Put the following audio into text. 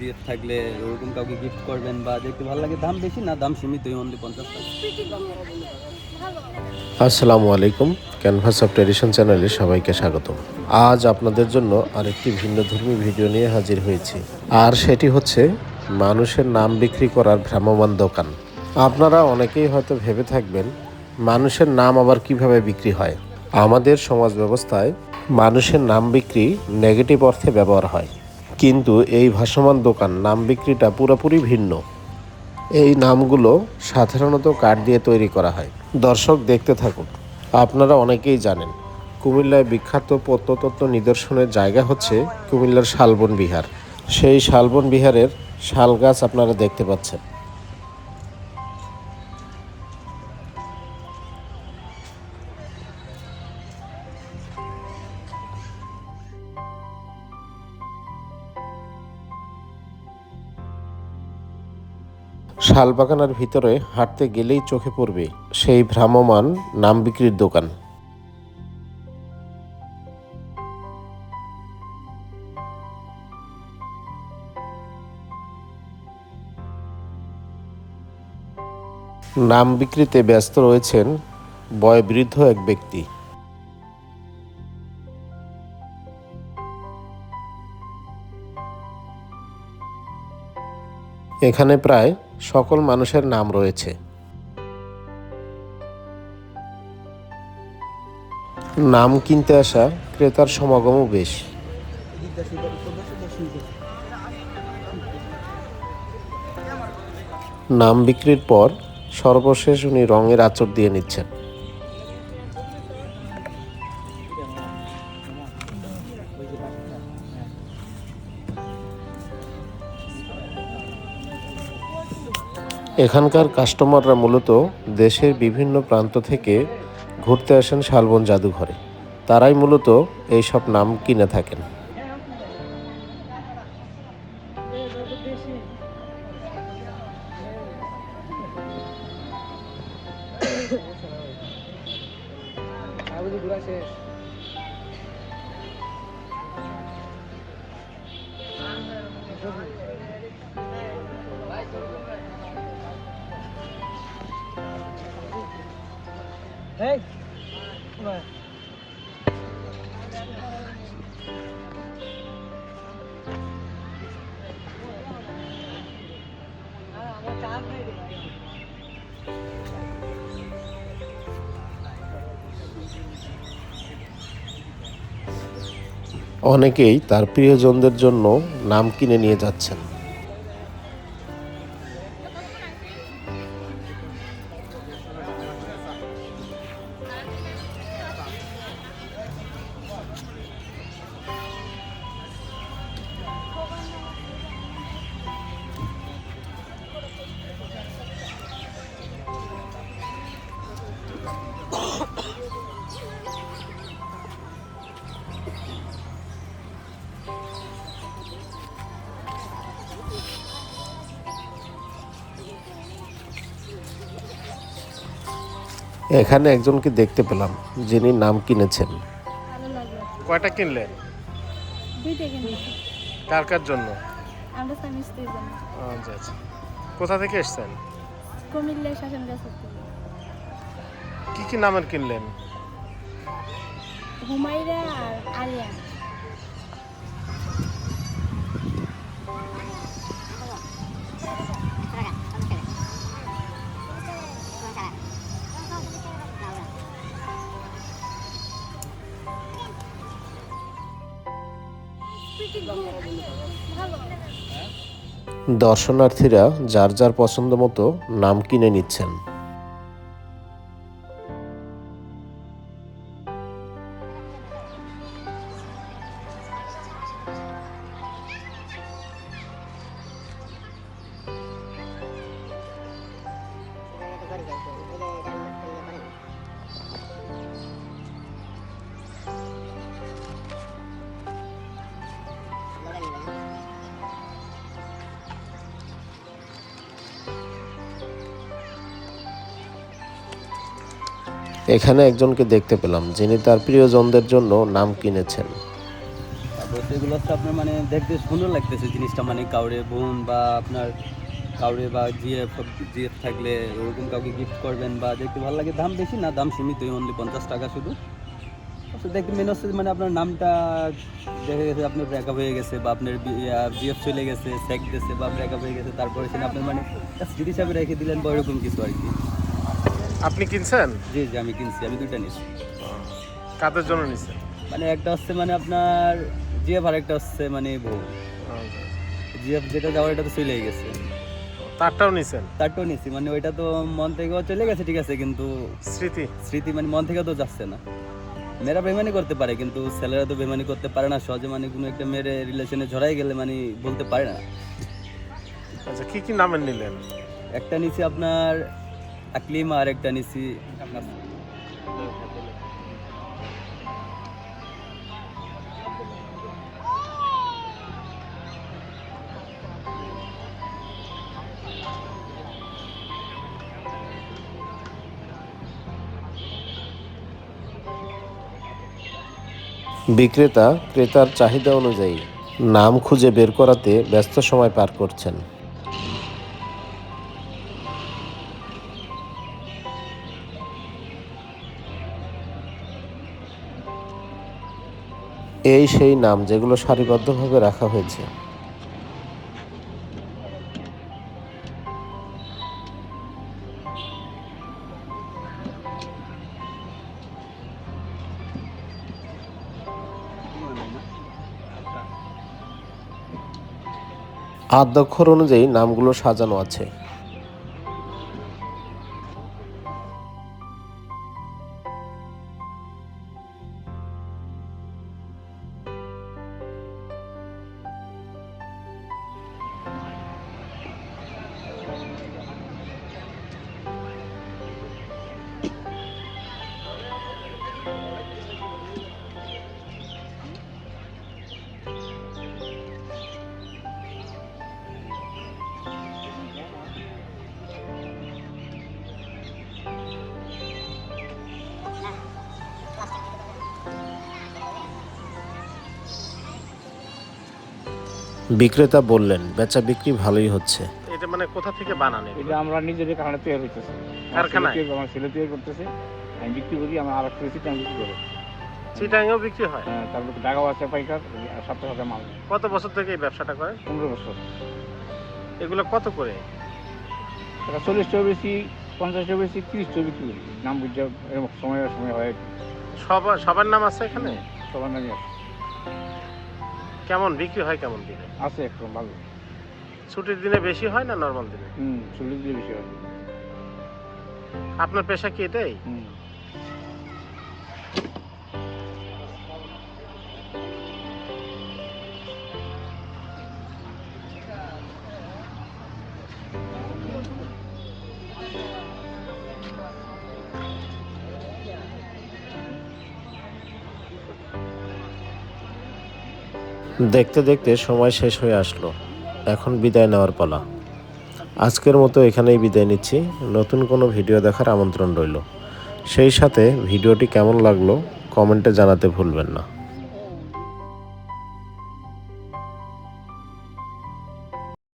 দিয়ে থাকলে ওরকম কাউকে গিফট করবেন বা দেখতে ভালো লাগে, দাম বেশি না, দাম সীমিতই অনলি পঞ্চাশ টাকা। আসসালামু আলাইকুম ক্যানভাস অফ ট্রেডিশন চ্যানেলে সবাইকে স্বাগতম। আজ আপনাদের জন্য আরেকটি ভিন্নধর্মী ভিডিও নিয়ে হাজির হয়েছি। আর সেটি হচ্ছে মানুষের নাম বিক্রি করার ভ্রাম্যমান দোকান। আপনারা অনেকেই হয়তো ভেবে থাকবেন, মানুষের নাম আবার কীভাবে বিক্রি হয়। আমাদের সমাজ ব্যবস্থায় মানুষের নাম বিক্রি নেগেটিভ অর্থে ব্যবহার হয়। কিন্তু এই ভাসমান দোকান নাম বিক্রিটা পুরোপুরি ভিন্ন। এই নামগুলো সাধারণত কাঠ দিয়ে তৈরি করা হয়। দর্শক দেখতে থাকুন। আপনারা অনেকেই জানেন, কুমিল্লায় বিখ্যাত প্রত্নতত্ত্ব নিদর্শনের জায়গা হচ্ছে কুমিল্লার শালবন বিহার। সেই শালবন বিহারের শাল গাছ আপনারা দেখতে পাচ্ছেন। শালবাগানের ভিতরে হাঁটতে গেলেই চোখে পড়বে সেই ভ্রাম্যমান নাম বিক্রির দোকান। নাম বিক্রিতে ব্যস্ত রয়েছেন বয়বৃদ্ধ এক ব্যক্তি। এখানে প্রায় সকল মানুষের নাম রয়েছে। নাম কিনতে আসা ক্রেতার সমাগমও বেশ। নাম বিক্রির পর সর্বশেষ উনি রঙের আচর দিয়ে নিচ্ছেন। এখানকার কাস্টমাররা মূলত দেশের বিভিন্ন প্রান্ত থেকে ঘুরতে আসেন শালবন জাদুঘরে। তারাই মূলত এইসব নাম কিনে থাকেন। অনেকেই তার প্রিয়জনদের জন্য নাম কিনে নিয়ে যাচ্ছেন। এখানে একজনকে দেখতে পেলাম যিনি নাম কিনেছেন। কয়টা কিনলে দুইটা কিনেছি। কার কার জন্য? আমরা স্বামী স্ত্রীর জন্য। আচ্ছা আচ্ছা। কোথা থেকে এসছেন? কি কি নামের কিনলেন? হুমাইরা আর আরিয়ান দর্শনার্থীরা যার যার পছন্দ মতো নাম কিনে নিচ্ছেন। এখানে একজনকে দেখতে পেলাম, যিনি তার প্রিয়জনদের জন্য নাম কিনেছেন। আপনার মানে লাগতেছে, জিনিসটা মানে বোন বা আপনার বা জিএফ জিএফ থাকলে কাউকে গিফট করবেন বা ভালো লাগে, দাম বেশি না, দাম পঞ্চাশ টাকা শুধু। মেন হচ্ছে মানে আপনার নামটা গেছে আপনার হয়ে গেছে বা আপনার চলে গেছে গেছে বা হয়ে গেছে, তারপরে আপনার মানে হিসাবে রেখে দিলেন বা এরকম কিছু আর কি। আপনি কিনছেন? জি জি আমি কিনছি আমি দুইটা নিচ্ছি কাদের জন্য নিছেন? মানে একটা হচ্ছে মানে আপনার জিএফ আর একটা হচ্ছে মানে বউ। জিএফ যেটা যাওয়ার এটা তো চলে গেছে। তারটাও নিছেন? তারটাও নিছি মানে ওইটা তো মন থেকেও চলে গেছে ঠিক আছে কিন্তু স্মৃতি? স্মৃতি মানে মন থেকে তো যাচ্ছে না। মেয়েরা বেমানি করতে পারে কিন্তু ছেলেরা তো বেমানি করতে পারে না সহজে মানে কোনো একটা মেয়ের রিলেশনে ঝরাই গেলে মানে বলতে পারে না। আচ্ছা কি কি নামের নিলেন? একটা নিছি আপনার আকলিম আর একটা নিছি বিক্রেতা ক্রেতার চাহিদা অনুযায়ী নাম খুঁজে বের করাতে ব্যস্ত সময় পার করছেন। এই সেই নাম যেগুলো সারিবদ্ধভাবে রাখা হয়েছে। আদ্যক্ষর অনুযায়ী নামগুলো সাজানো আছে। বিক্রেতা বললেন বেচা বিক্রি ভালোই হচ্ছে এটা মানে কোথা থেকে বানান? এটা আমরা নিজেদের কারণে তৈরি হইতেছে কারখানায়? আমার ছেলে তৈরি করতেছে আমি বিক্রি করি আমার আর একটা আমি বিক্রি করি। চিটাঙেও বিক্রি হয়? হ্যাঁ, তারপর ঢাকাও আছে পাইকার সপ্তাহে সপ্তাহে মাল। কত বছর থেকে এই ব্যবসাটা করেন? পনেরো বছর। এগুলো কত করে? এটা চল্লিশটাও বেশি পঞ্চাশটাও বেশি তিরিশটাও বিক্রি করি। নাম বুঝতে এরকম সময় সময় হয়। সবার সবার নাম আছে এখানে? সবার নামই আছে। কেমন বিক্রি হয় কেমন দিনে? আছে একটু ভালো। ছুটির দিনে বেশি হয় না নর্মাল দিনে? হুম চল্লিশ দিয়ে বেশি হয়। আপনার পেশা কি এটাই? হুম। দেখতে দেখতে সময় শেষ হয়ে আসলো। এখন বিদায় নেওয়ার পালা। আজকের মতো এখানেই বিদায় নিচ্ছি। নতুন কোনো ভিডিও দেখার আমন্ত্রণ রইল। সেই সাথে ভিডিওটি কেমন লাগল, কমেন্টে জানাতে ভুলবেন না।